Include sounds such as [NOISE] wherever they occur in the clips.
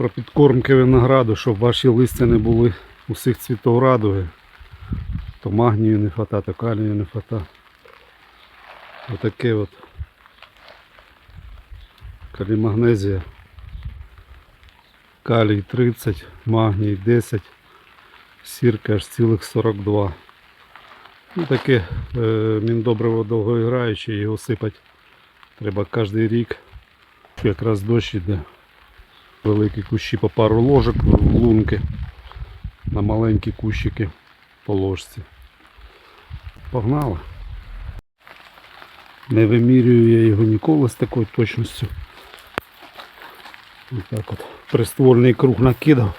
про підкормки винограду, щоб ваші листя не були усіх цвітів радуги. То магнію не хвата, то калію не хвата. Отаке от калімагнезія. Калій 30, магній 10, сірка аж цілих 42. Ну таке е, міндобриво довгоіграюче, його сипать треба кожен рік. Якраз дощ іде. Великі кущі по пару ложок в лунки. На маленькі кущики по ложці. Погнали. Не вимірюю я його ніколи з такою точністю. Отак от приствольний круг накидав.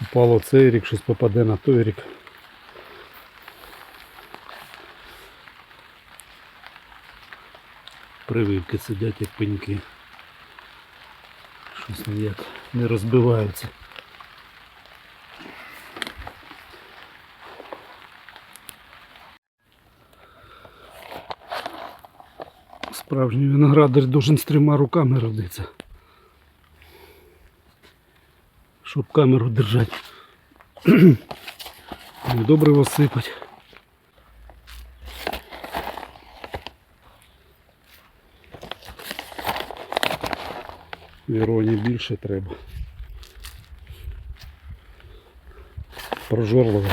Упало цей рік, щось попаде на той рік. Прививки сидять як пеньки. Щось ніяк не розбиваються. Справжній виноградар должен з трьома руками родитися. Щоб камеру держати. [CLEARS THROAT] Добре висипать. Віроні більше треба. Прожорливо.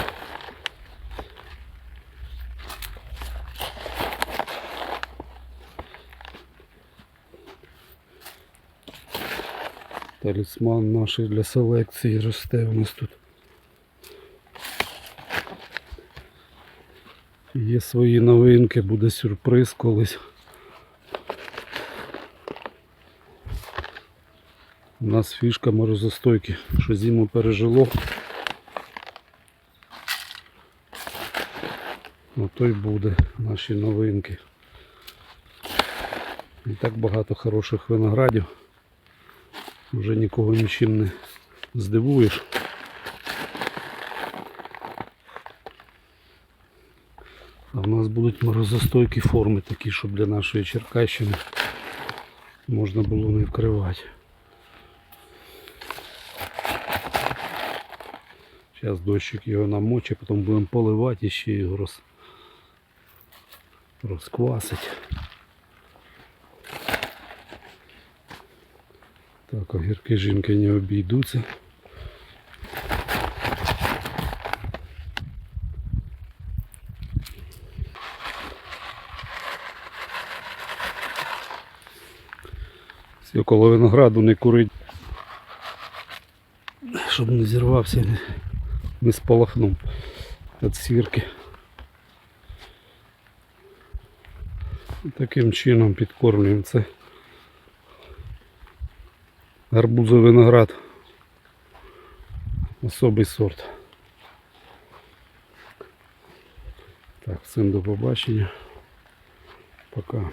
Талісман наш для селекції росте у нас тут. Є свої новинки, буде сюрприз колись. У нас фішка морозостойки, що зиму пережило. Ну то й буде наші новинки. І так багато хороших виноградів. Вже нікого нічим не здивуєш. А в нас будуть морозостойкі форми такі, щоб для нашої Черкащини можна було не вкривати. Зараз дощик його намочить, потім будемо поливати і ще його роз... розквасить. Так, огірки жінки не обійдуться. Все коло винограду не курить, щоб не зірвався, не, спалахнув від сірки. Таким чином підкормлюємо це. Гарбузовий виноград. Особий сорт. Так, всім до побачення. Пока.